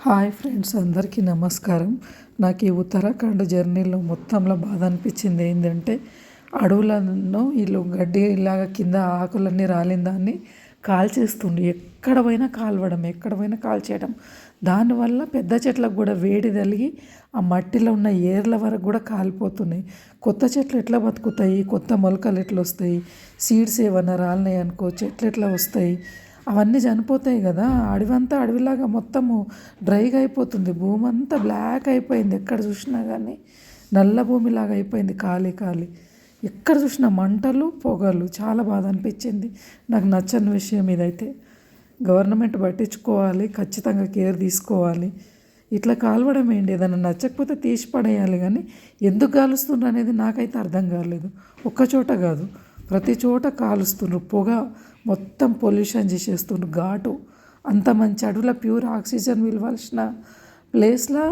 Hi friends అందరికీ నమస్కారం. నాకు ఈ ఉత్తరాఖండ్ జర్నీలో మొత్తంలో బాధ అనిపించింది ఏంటంటే అడవులను వీళ్ళు గడ్డి ఇలాగ కింద ఆకులన్నీ రాలిన దాన్ని కాల్చేస్తుండు ఎక్కడ పోయినా కాల్వడం ఎక్కడ పోయినా కాల్చేయడం దానివల్ల పెద్ద చెట్లకు కూడా వేడి తలిగి ఆ మట్టిలో ఉన్న ఏర్ల వరకు కూడా కాలిపోతున్నాయి. కొత్త చెట్లు ఎట్లా బతుకుతాయి? కొత్త మొలకలు ఎట్లా వస్తాయి? సీడ్స్ ఏమైనా రాలినాయి అనుకో చెట్లు ఎట్లా వస్తాయి? అవన్నీ చనిపోతాయి కదా. అడవంతా అడవిలాగా మొత్తము డ్రైగా అయిపోతుంది. భూమి అంతా బ్లాక్ అయిపోయింది. ఎక్కడ చూసినా కానీ నల్ల భూమిలాగా అయిపోయింది ఖాళీ ఖాళీ. ఎక్కడ చూసినా మంటలు పొగలు. చాలా బాధ అనిపించింది. నాకు నచ్చని విషయం ఇదైతే. గవర్నమెంట్ పట్టించుకోవాలి. ఖచ్చితంగా కేర్ తీసుకోవాలి. ఇట్లా కాల్వడం ఏంటి? ఏదైనా నచ్చకపోతే తీసి పడేయాలి కానీ ఎందుకు కాలుస్తుండ్రు అనేది నాకైతే అర్థం కాలేదు. ఒక్కచోట కాదు. ప్రతి చోట కాలుస్తుండ్రు పొగ మొత్తం పొల్యూషన్ చేసేస్తుండ్రు ఘాటు. అంత మంచి అడవిలో ప్యూర్ ఆక్సిజన్ పిలవాల్సిన ప్లేస్లో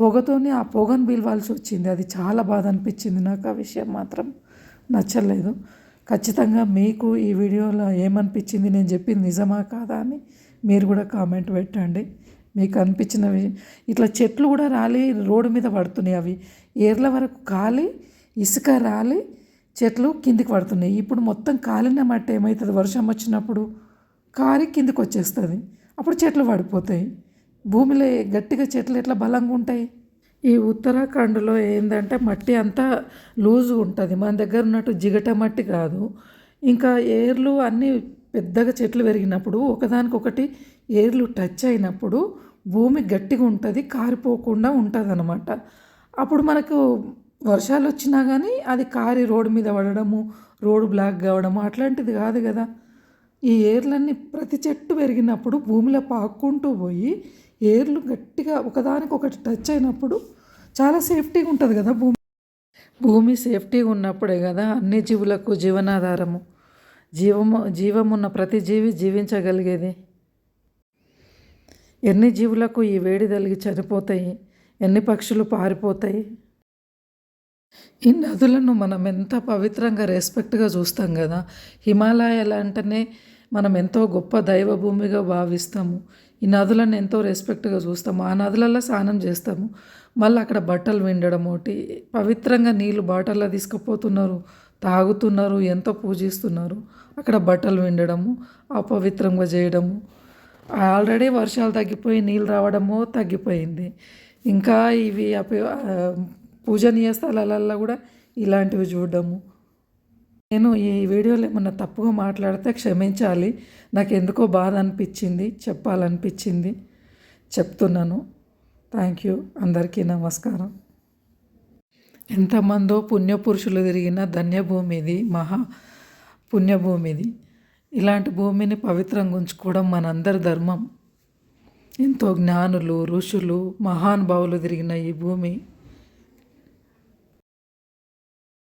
పొగతోనే ఆ పొగను పిలవాల్సి వచ్చింది. అది చాలా బాధ అనిపించింది. నాకు ఆ విషయం మాత్రం నచ్చలేదు. ఖచ్చితంగా మీకు ఈ వీడియోలో ఏమనిపించింది? నేను చెప్పింది నిజమా కాదా అని మీరు కూడా కామెంట్ పెట్టండి. మీకు అనిపించినవి ఇట్లా చెట్లు కూడా రాలి రోడ్డు మీద పడుతున్నాయి అవి. ఏర్ల వరకు కాలి ఇసుక రాలి చెట్లు కిందికి పడుతున్నాయి. ఇప్పుడు మొత్తం కాలిన మట్టి ఏమవుతుంది వర్షం వచ్చినప్పుడు కారి కిందికి వచ్చేస్తుంది. అప్పుడు చెట్లు పడిపోతాయి. భూమిలో గట్టిగా చెట్లు ఎట్లా బలంగా ఉంటాయి? ఈ ఉత్తరాఖండ్లో ఏంటంటే మట్టి అంతా లూజు ఉంటుంది. మన దగ్గర ఉన్నట్టు జిగట మట్టి కాదు. ఇంకా ఏర్లు అన్నీ పెద్దగా చెట్లు పెరిగినప్పుడు ఒకదానికొకటి ఏర్లు టచ్ అయినప్పుడు భూమి గట్టిగా ఉంటుంది కారిపోకుండా ఉంటుంది అన్నమాట అప్పుడు మనకు వర్షాలు వచ్చినా కానీ అది కారి రోడ్డు మీద పడడము రోడ్డు బ్లాక్ కావడము అట్లాంటిది కాదు కదా ఈ ఏర్లన్నీ ప్రతి చెట్టు పెరిగినప్పుడు భూమిలో పాక్కుంటూ పోయి ఏర్లు గట్టిగా ఒకదానికొకటి టచ్ అయినప్పుడు చాలా సేఫ్టీగా ఉంటుంది కదా భూమి. భూమి సేఫ్టీగా ఉన్నప్పుడే కదా అన్ని జీవులకు జీవనాధారము. జీవము జీవమున్న ప్రతి జీవి జీవించగలిగేది. ఎన్ని జీవులకు ఈ వేడి తలిగి చనిపోతాయి ఎన్ని పక్షులు పారిపోతాయి ఈ నదులను మనం ఎంత పవిత్రంగా రెస్పెక్ట్గా చూస్తాం కదా! హిమాలయాలు అంటేనే మనం ఎంతో గొప్ప దైవ భూమిగా భావిస్తాము. ఈ నదులను ఎంతో రెస్పెక్ట్గా చూస్తాము. ఆ నదులలో స్నానం చేస్తాము. మళ్ళీ అక్కడ బట్టలు విండడం ఒకటి. పవిత్రంగా నీళ్ళు బాటల్లో తీసుకుపోతున్నారు. తాగుతున్నారు. ఎంతో పూజిస్తున్నారు. అక్కడ బట్టలు విండడము అపవిత్రంగా చేయడము. ఆల్రెడీ వర్షాలు తగ్గిపోయి నీళ్ళు రావడము తగ్గిపోయింది. ఇంకా ఇవి అప పూజనీయ స్థలాలలో కూడా ఇలాంటివి చూడడము. నేను ఈ వీడియోలో ఏమన్నా తప్పుగా మాట్లాడితే క్షమించాలి. నాకు ఎందుకో బాధ అనిపించింది చెప్పాలనిపించింది. చెప్తున్నాను. థ్యాంక్ యూ అందరికీ నమస్కారం. ఎంతమందో పుణ్యపురుషులు తిరిగిన ధన్యభూమి ఇది మహా పుణ్యభూమి ఇది ఇలాంటి భూమిని పవిత్రంగా ఉంచుకోవడం మనందరి ధర్మం. ఎంతో జ్ఞానులు ఋషులు మహానుభావులు తిరిగిన ఈ భూమి